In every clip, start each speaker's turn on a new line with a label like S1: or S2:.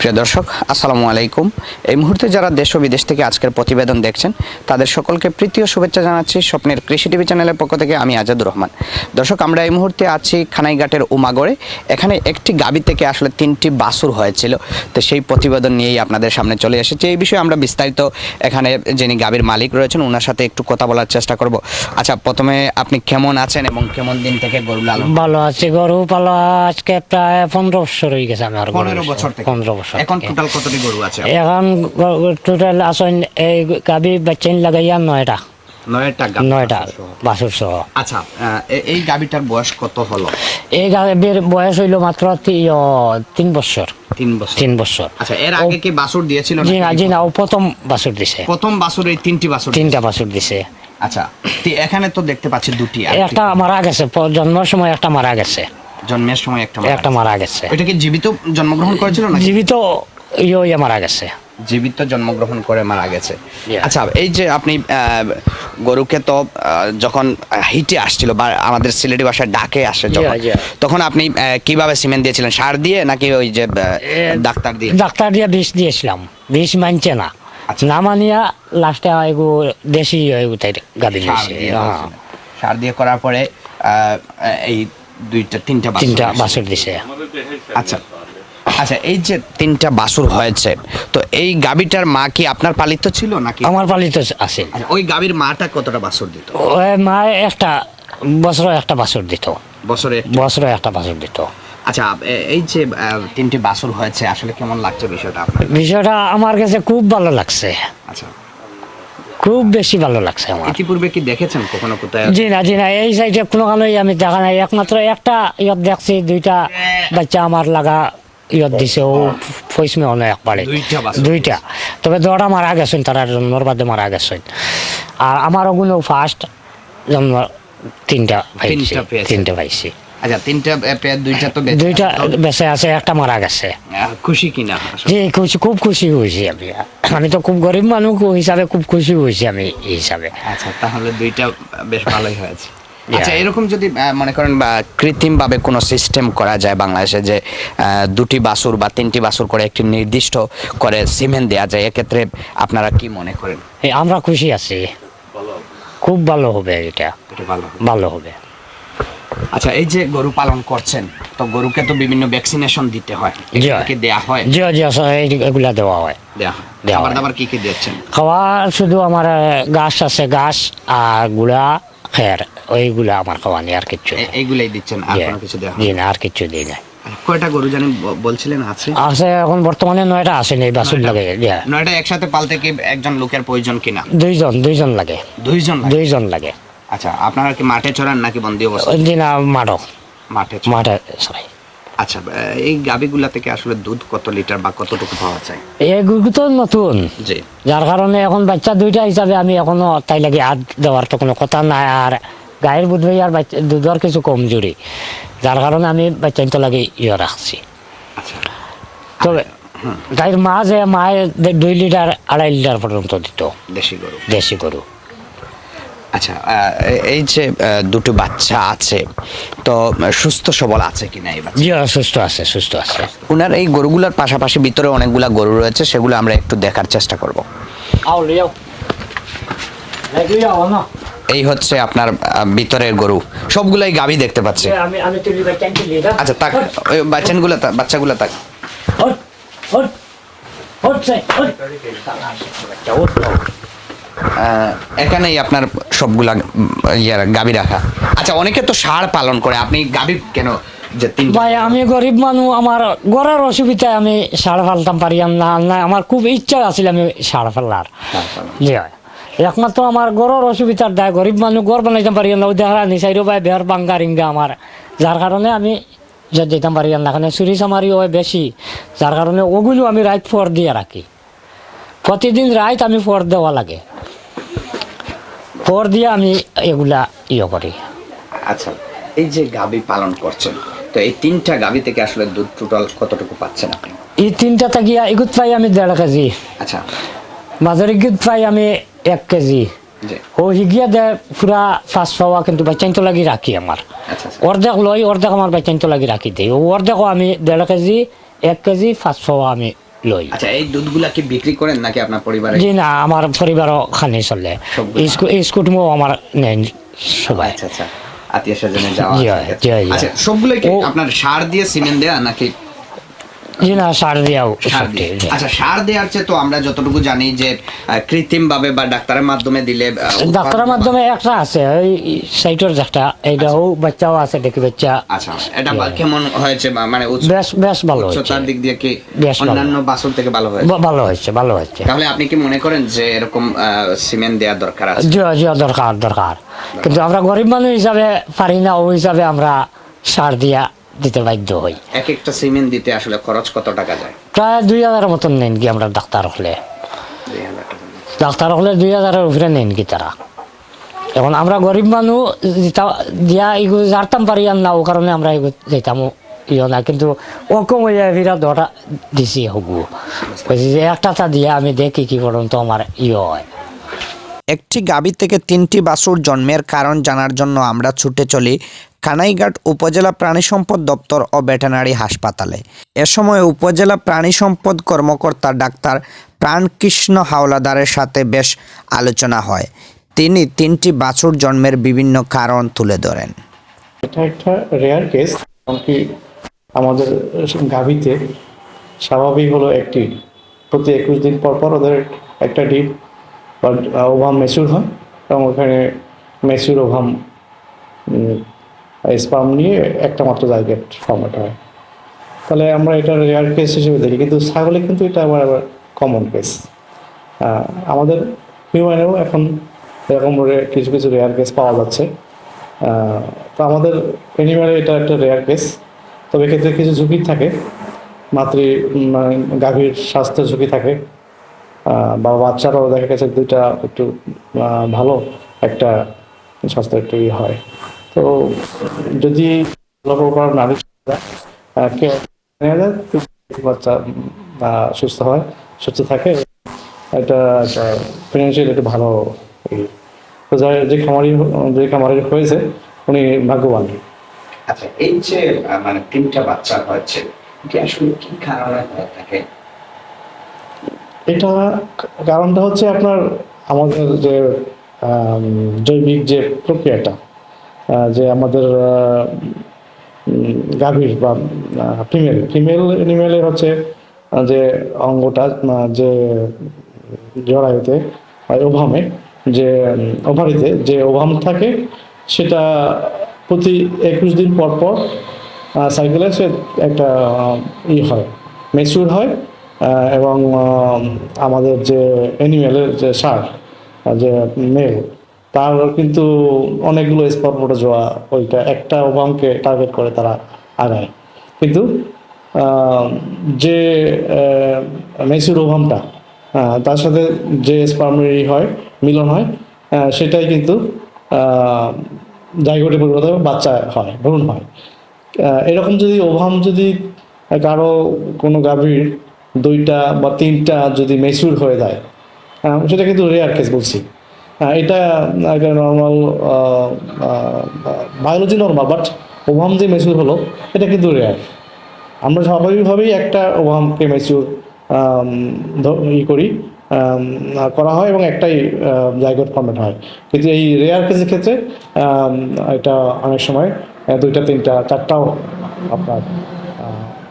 S1: প্রিয় দর্শক আসসালামু আলাইকুম। এই মুহূর্তে যারা দেশ ও বিদেশ থেকে আজকের প্রতিবেদন দেখছেন তাদের সকলকে প্রীতীয় শুভেচ্ছা জানাচ্ছি স্বপ্নের কৃষি টিভি চ্যানেলের পক্ষ থেকে আমি আজাদুর রহমান। দর্শক আমরা এই মুহূর্তে আছি খানাইঘাটের উমাগড়ে। এখানে একটি গাবি থেকে আসলে তিনটি বাসুর হয়েছিল। তো সেই প্রতিবেদন নিয়েই আপনাদের সামনে চলে এসেছে। এই বিষয়ে আমরা বিস্তারিত এখানে যিনি গাবির মালিক রয়েছেন ওনার সাথে একটু কথা বলার চেষ্টা করব। আচ্ছা প্রথমে আপনি কেমন আছেন এবং কেমন দিন থেকে গরু লালন
S2: ভালো আছি। গরু পালা আজকে প্রায় পনেরো বছর হয়ে গেছে আমার।
S1: পনেরো বছর
S2: পনেরো বছর।
S1: এখন টোটাল কতটি গরু আছে?
S2: এখন টোটাল আসেন এই গাবি লাগাইয়া নয়টা।
S1: নয়টা
S2: নয়টা
S1: বাছুর সহ। আচ্ছা এই গাবিটার বয়স কত হলো?
S2: এই গাবির বয়স হইল মাত্র তি- তিন বছর।
S1: তিন বছর।
S2: তিন বছর।
S1: আচ্ছা এর আগে কি বাছুর দিয়েছিল
S2: জি না জি না ও প্রথম বাছুর দিছে।
S1: প্রথম বাছুর এই তিনটি বাছুর
S2: তিনটা বাছুর দিছে।
S1: আচ্ছা এখানে তো দেখতে পাচ্ছি দুটি আর
S2: একটা মারা গেছে জন্মের সময় একটা মারা গেছে।
S1: জন্মের সময় একটা মারা
S2: একটা
S1: গেছে।
S2: মারা গেছে।
S1: এটা কি জীবিত জন্মগ্রহণ করেছিল না
S2: জীবিত ইয়ে ইয়ে মারা গেছে।
S1: জীবিত জন্মগ্রহণ করে মারা গেছে। আচ্ছা এই যে আপনি গরুকে তো যখন হিটে আসছিল বা আমাদের সিলেটি ভাষায় ডাকে আসে যখন. তখন আপনি কীভাবে সিমেন্ট দিয়েছিলেন? সার দিয়ে নাকি ওই যে ডাক্তার দিয়ে?
S2: ডাক্তার দিয়ে বিষ দিয়েছিলাম। বিষ মানছে না।
S1: আচ্ছা।
S2: না মানিয়া লাস্টে এগু দেশি
S1: সার দিয়ে
S2: হ্যাঁ,
S1: সার দিয়ে করার পরে এই দুইটা তিনটা
S2: তিনটা। বাছুর দিছে।
S1: আচ্ছা আচ্ছা এই যে তিনটা বাছুর হয়েছে তো এই গাবিটার মা কি আপনার পালিত ছিল নাকি?
S2: আমার পালিত আছে।
S1: আচ্ছা, ওই গাবির মাটা কতটা বাছুর দিত?
S2: ওই মা একটা বছর একটা বাছুর দিত।
S1: বছরে
S2: বছর একটা বাছুর দিত।
S1: আচ্ছা এই যে তিনটি বাছুর হয়েছে আসলে কেমন লাগছে বিষয়টা আপনার?
S2: বিষয়টা আমার কাছে খুব ভালো লাগছে।
S1: আচ্ছা।
S2: খুব বেশি ভালো লাগছে আমার।
S1: ইতিপূর্বে কি দেখেছেন কখনো কোথায়?
S2: জি না জি না এই সাইডে কোনো কারণেই আমি দেখা নাই। একমাত্র একটা ইয়ত দেখছি দুইটা বাচ্চা আমার লাগা ইয়ত দিছে। ও পয়সমে অনেক একবারে।
S1: দুইটা
S2: তবে দড়া মারা গেছেন তারা জন্মর বাদে মারা গেছেন। আর আমার ওগুলো ফার্স্ট জন্ম তিনটা পাইছি।
S1: তিনটা
S2: পাইছি।
S1: আচ্ছা তিনটা এ, দুইটা তো
S2: দুইটা বেঁচে আছে একটা মারা গেছে।
S1: খুশি কিনা?
S2: জি খুশি খুব খুশি হয়েছি আমি। আমি তো খুব গরিব মানুষ হিসাবে খুব খুশি হয়েছি আমি এই হিসাবে।
S1: আচ্ছা তাহলে দুইটা বেশ ভালোই হয়েছে। আচ্ছা এরকম যদি মনে করেন বা কৃত্রিম ভাবে কোনো সিস্টেম করা যায় বাংলাদেশে যে দুটি বাসুর বা তিনটি বাসুর করে একটি নির্দিষ্ট করে সিমেন্ট দেওয়া যায় এক্ষেত্রে আপনারা কি মনে করেন?
S2: আমরা খুশি আছি। খুব ভালো হবে এটা।
S1: এটা ভালো হবে। আচ্ছা এই যে গরু পালন করছেন তো গরুকে তো বিভিন্ন ভ্যাকসিনেশন দিতে হয়।
S2: জি
S1: কি দেয়া হয়?
S2: জি এগুলা দেওয়া হয়।
S1: দেয়া হয়। খাবার দাবার কি কি দিচ্ছেন
S2: খাওয়া শুধু আমার ঘাস আছে ঘাস আর গুড়া খের ওইগুলা আমার খাওয়া নেই আর
S1: কিছু এইগুলাই দিচ্ছেন আর কোনো কিছু দেওয়া হয়
S2: না? আর কিচ্ছু দিই না।
S1: কয়টা গরু জানি বলছিলেন আছে?
S2: আছে এখন বর্তমানে নয়টা আছে নেই বাসুর লাগে
S1: নয়টা একসাথে পালতে কি একজন লোকের প্রয়োজন কিনা?
S2: দুইজন দুইজন লাগে।
S1: দুইজন লাগে?
S2: দুইজন লাগে।
S1: আচ্ছা আপনারা কি মাঠে চড়ান নাকি বন্দি অবস্থা
S2: ওই দিন মাঠো।
S1: মাঠে
S2: মাঠে সবাই।
S1: আচ্ছা এই গাবিগুলা থেকে আসলে দুধ কত লিটার বা কতটুকু পাওয়া যায়?
S2: এগুলো তো নতুন।
S1: জি।
S2: যার কারণে এখন বাচ্চা দুইটা হিসাবে আমি এখনও তাই লাগে হাত দেওয়ার তো কোনো কথা নাই। আর গায়ের বুধ ভাই আর বাচ্চা দুধের কিছু কমজোরি। যার কারণে আমি বাচ্চা তো লাগে ইয়ে রাখছি।
S1: আচ্ছা।
S2: তবে গায়ের মা যে মায়ের দুই লিটার আড়াই লিটার পর্যন্ত দিত।
S1: দেশি গরু।
S2: দেশি গরু।
S1: আচ্ছা আহ, এই যে দুটো বাচ্চা আছে তো সুস্থ সবল আছে কিনা এই বাচ্চা
S2: জি সুস্থ আছে সুস্থ আছে
S1: ওনার এই গরুগুলোর পাশাপাশি ভিতরে অনেকগুলা গরু রয়েছে সেগুলো আমরা একটু দেখার চেষ্টা করব এই হচ্ছে আপনার ভিতরের গরু সবগুলাই গাবি দেখতে পাচ্ছি আচ্ছা তাক ওই বাচ্চাগুলো বাচ্চাগুলো তাক
S2: হট হট হট সাই হট বাচ্চা হট
S1: আহ, এখানেই আপনার সবগুলা উম, ইয়ে গাবি রাখা। আচ্ছা অনেকে তো ষাঁড় পালন করে আপনি গাবি কেন যে তিন
S2: ভাই আমি গরিব মানুষ আমার গড়ের অসুবিধায় আমি সার ফালতাম পারিয়াম না না আমার খুব ইচ্ছা আছিল আমি সার ফেলার। জি হয় একমাত্র আমার গড়ের অসুবিধার দায় গরিব মানুষ গড় বানাইতাম পারিয়াম না দেখা নিচাইরো ভাই বেহর বাঙ্গা রিঙ্গা আমার। যার কারণে আমি যে দিতাম পারিয়াম না এখানে চুরি চামারি হয় বেশি। যার কারণে ওগুলো আমি রাইত ফর দিয়ে রাখি। প্রতিদিন রাইত আমি ফর দেওয়া লাগে। ফর দিয়ে আমি এগুলা ইয়ে করি।
S1: আচ্ছা এই যে গাবি পালন করছেন তো এই তিনটা গাবি থেকে আসলে দুধ টোটাল কতটুকু পাচ্ছেন আপনি?
S2: এই তিনটা থাকিয়া এগুত পাই আমি দেড় কেজি।
S1: আচ্ছা।
S2: মাঝারি গীত পাই আমি এক কেজি। ও হিগিয়া দে পুরা পাঁচ পাওয়া কিন্তু বাচ্চাইন তো লাগি রাখি আমার।
S1: আচ্ছা আচ্ছা।
S2: অর্ধেক লই অর্ধেক আমার বাচ্চাইন তো লাগি রাখি ও অর্ধেকও আমি দেড় কেজি এক কেজি পাঁচ পাওয়া আমি লই।
S1: আচ্ছা এই দুধগুলা কি বিক্রি করেন নাকি আপনার পরিবারে?
S2: জি না আমার পরিবারও খানি চলে। স্কুটিও আমার নেন সবাই।
S1: আচ্ছা আচ্ছা। আত্মীয় স্বজনে যাওয়া। আচ্ছা সবগুলো কি আপনার সার দিয়ে সিমেন্ট দেয়া নাকি
S2: জি না সার
S1: দিয়ে। আচ্ছা সার দেওয়ার চেয়ে তো আমরা যতটুকু জানি যে কৃত্রিম ভাবে বা ডাক্তারের মাধ্যমে দিলে
S2: ডাক্তারের মাধ্যমে একটা আছে ওই সাইটের একটা এইটাও বাচ্চাও আছে দেখি বাচ্চা।
S1: আচ্ছা এটা কেমন হয়েছে মানে
S2: বেশ বেশ ভালো
S1: উচ্চতার দিক দিয়ে কি অন্যান্য বাসুর থেকে ভালো হয়েছে?
S2: ভালো হয়েছে ভালো হয়েছে।
S1: তাহলে আপনি কি মনে করেন যে এরকম সিমেন্ট দেওয়ার দরকার আছে?
S2: জি জি দরকার। দরকার। কিন্তু আমরা গরিব মানুষ হিসাবে পারি না ওই হিসাবে আমরা সার দিয়া দিতে বাধ্য হই।
S1: এক একটা সিমেন্ট দিতে আসলে খরচ কত টাকা যায়?
S2: প্রায় দুই হাজার মতন নেন কি আমরা ডাক্তার হলে।
S1: দুই হাজার টাকা।
S2: ডাক্তার হলে দুই হাজারের উপরে নেন কি তারা। এখন আমরা গরিব মানুষ দিয়া এগুলো জানতাম পারি আর না ও কারণে আমরা এগুলো যেতাম ইয়ে না কিন্তু ও হয়ে যায় বিরাট দটা দিছি হবু। কইছি যে একটা তা দিয়া আমি দেখি কি পর্যন্ত আমার ইয়ে হয়।
S1: একটি গাভী থেকে তিনটি বাসুর জন্মের কারণ জানার জন্য আমরা ছুটে চলি কানাইঘাট উপজেলা প্রাণী সম্পদ দপ্তর ও ভেটেনারি হাসপাতালে। এ সময় উপজেলা প্রাণী সম্পদ কর্মকর্তা ডাক্তার প্রাণকৃষ্ণ হাওলাদারের সাথে বেশ আলোচনা হয়। তিনি তিনটি বাছুর জন্মের বিভিন্ন কারণ তুলে ধরেন।
S3: এটা একটা রেয়ার কেস এমনকি আমাদের গাভীতে স্বাভাবিক হলো একটি। প্রতি একুশ দিন পর পর ওদের একটা ডিম বা ওভাম মেচুর হয় এবং ওখানে মেচুর ওভাম স্পাম নিয়ে একটা মাত্র জায়গায় ফর্মেট হয়। তাহলে আমরা এটা রেয়ার কেস হিসেবে দেখি, কিন্তু ছাগলে কিন্তু এটা আবার আবার কমন কেস আমাদের হিউম্যানেও এখন এরকম কিছু কিছু রেয়ার কেস পাওয়া যাচ্ছে। তো আমাদের অ্যানিম্যালে এটা একটা রেয়ার কেস তবে এক্ষেত্রে কিছু ঝুঁকি থাকে। মাতৃ মানে গাভীর স্বাস্থ্য ঝুঁকি থাকে। বা বাচ্চারাও দেখা গেছে দুইটা একটু ভালো একটা স্বাস্থ্য একটু ইয়ে হয়। তো যদি নারী কে নেওয়া যায় বাচ্চা সুস্থ হয় সুস্থ থাকে এটা একটা ফিনান্সিয়াল একটু ভালো। তো যার- যে খামারি যে খামারি হয়েছে উনি ভাগ্যবান
S1: আচ্ছা এই যে মানে তিনটা বাচ্চা হচ্ছে কি আসলে কি কারণে হয়ে থাকে
S3: এটা কারণটা হচ্ছে আপনার আমাদের যে জৈবিক যে প্রক্রিয়াটা যে আমাদের গাভীর বা ফিমেল ফিমেল এনিমেলে হচ্ছে যে অঙ্গটা যে জরায়ুতে ওভামে, যে ওভারিতে যে ওভাম থাকে, সেটা প্রতি একুশ দিন পর পর সাইকেলে সে একটা ই হয় মেচুর হয় এবং আমাদের যে অ্যানিমেলের যে সার যে মেল তার কিন্তু অনেকগুলো স্পট জোয়া ওইটা, একটা ওভামকে টার্গেট করে তারা আগায়। কিন্তু যে মেসুর ওভামটা তার সাথে যে স্পার্মারি হয়, মিলন হয় সেটাই কিন্তু জায়গোটে হয়ে বাচ্চা হয় ভ্রূণ হয়। এরকম যদি ওভাম যদি কারও কোনো গাভীর দুইটা বা তিনটা যদি মেচুর হয়ে যায় সেটা কিন্তু রেয়ার কেস বলছি। এটা একটা normal biology normal but ovum যে মেচুর হলো, এটা কিন্তু রেয়ার আমরা স্বাভাবিকভাবেই একটা ওভামকে মেচুর ই করি করা হয় এবং একটাই জায়গা ফর্মেট হয়। কিন্তু এই রেয়ার কেসের ক্ষেত্রে এটা অনেক সময় দুইটা, তিনটা, চারটাও আপনার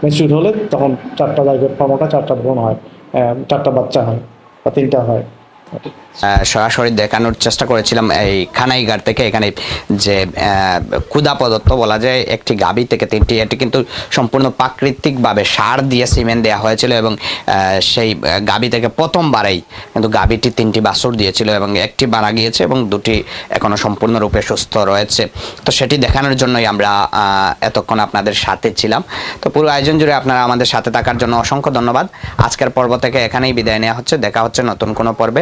S3: মেচুর হলে তখন চারটা জায়গার ফর্মটা চারটা ভ্রূণ হয় চারটা বাচ্চা হয়, বা তিনটা হয়।
S1: সরাসরি দেখানোর চেষ্টা করেছিলাম এই খানাইঘাট থেকে। এখানে যে ক্ষুধা প্রদত্ত বলা যায়, একটি গাবি থেকে তিনটি, এটি কিন্তু সম্পূর্ণ প্রাকৃতিকভাবে সার দিয়ে সিমেন্ট দেওয়া হয়েছিল এবং সেই গাবি থেকে প্রথমবারেই কিন্তু গাবিটি তিনটি বাছুর দিয়েছিল এবং একটি মারা গিয়েছে এবং দুটি এখনও সম্পূর্ণরূপে সুস্থ রয়েছে। তো সেটি দেখানোর জন্যই আমরা এতক্ষণ আপনাদের সাথে ছিলাম। তো পুরো আয়োজন জুড়ে আপনারা আমাদের সাথে থাকার জন্য অসংখ্য ধন্যবাদ। আজকের পর্ব থেকে এখানেই বিদায় নেওয়া হচ্ছে। দেখা হচ্ছে নতুন কোনো পর্বে।